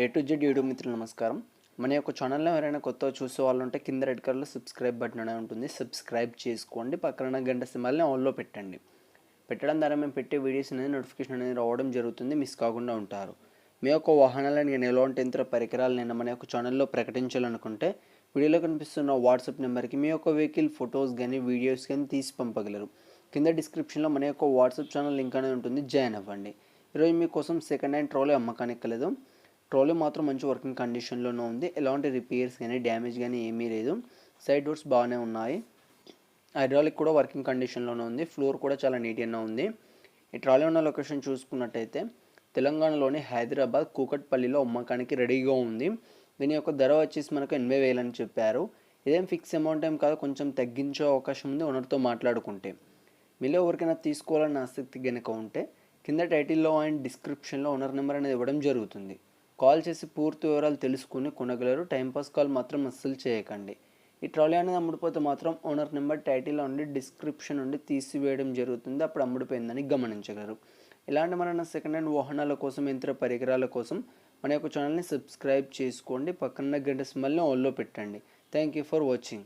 A to Z YouTube మిత్రులు నమస్కారం. మన యొక్క ఛానల్లో ఎవరైనా కొత్తగా చూసే వాళ్ళు ఉంటే కింద రెడ్ కలర్లో సబ్స్క్రైబ్ బటన్ అనేది ఉంటుంది. సబ్స్క్రైబ్ చేసుకోండి. పక్కన గంట సింబల్ని ఆన్లో పెట్టండి. పెట్టడం ద్వారా మేము పెట్టే వీడియోస్ అనేది నోటిఫికేషన్ అనేది రావడం జరుగుతుంది. మిస్ కాకుండా ఉంటారు. మీ యొక్క వాహనాలను నేను ఎలాంటి యంత్ర పరికరాలు నేను మన యొక్క ఛానల్లో ప్రకటించాలనుకుంటే వీడియోలో కనిపిస్తున్న వాట్సాప్ నెంబర్కి మీ యొక్క వెహికల్ ఫొటోస్ కానీ వీడియోస్ కానీ తీసి పంపగలరు. కింద డిస్క్రిప్షన్లో మన యొక్క వాట్సాప్ ఛానల్ లింక్ అనేది ఉంటుంది. జాయిన్ అవ్వండి. ఈరోజు మీకోసం సెకండ్ హ్యాండ్ ట్రోలీ అమ్మకానికి కలదు ట్రోలీ మాత్రం మంచి వర్కింగ్ కండిషన్లోనే ఉంది. ఎలాంటి రిపేర్స్ కానీ డ్యామేజ్ కానీ ఏమీ లేదు. సైడ్ డోర్స్ బాగానే ఉన్నాయి. హైడ్రాలిక్ కూడా వర్కింగ్ కండిషన్లోనే ఉంది. ఫ్లోర్ కూడా చాలా నీట్గానే ఉంది. ఈ ట్రాలీ ఉన్న లొకేషన్ చూసుకున్నట్టయితే తెలంగాణలోని హైదరాబాద్ కూకట్పల్లిలో అమ్మకానికి రెడీగా ఉంది. దీని యొక్క ధర వచ్చేసి మనకు ఎనభై వేలని చెప్పారు. ఇదేం ఫిక్స్ అమౌంట్ ఏం కాదు. కొంచెం తగ్గించే అవకాశం ఉంది ఓనర్తో మాట్లాడుకుంటే. మీలో ఎవరికైనా తీసుకోవాలన్న ఆసక్తి కనుక ఉంటే కింద టైటిల్లో అండ్ డిస్క్రిప్షన్లో ఓనర్ నెంబర్ అనేది ఇవ్వడం జరుగుతుంది. కాల్ చేసి పూర్తి వివరాలు తెలుసుకుని కొనగలరు. టైంపాస్ కాల్ మాత్రం అస్సలు చేయకండి. ఈ ట్రాలీ అనేది అమ్ముడిపోతే మాత్రం ఓనర్ నెంబర్ టైటిల్ ఉండి డిస్క్రిప్షన్ నుండి తీసివేయడం జరుగుతుంది. అప్పుడు అమ్ముడిపోయిందని గమనించగలరు. ఇలాంటి మన సెకండ్ హ్యాండ్ వాహనాల కోసం యంత్ర పరికరాల కోసం మన యొక్క ఛానల్ని సబ్స్క్రైబ్ చేసుకోండి. పక్కన గంట స్మెల్ని ఆన్లో పెట్టండి. Thank you for watching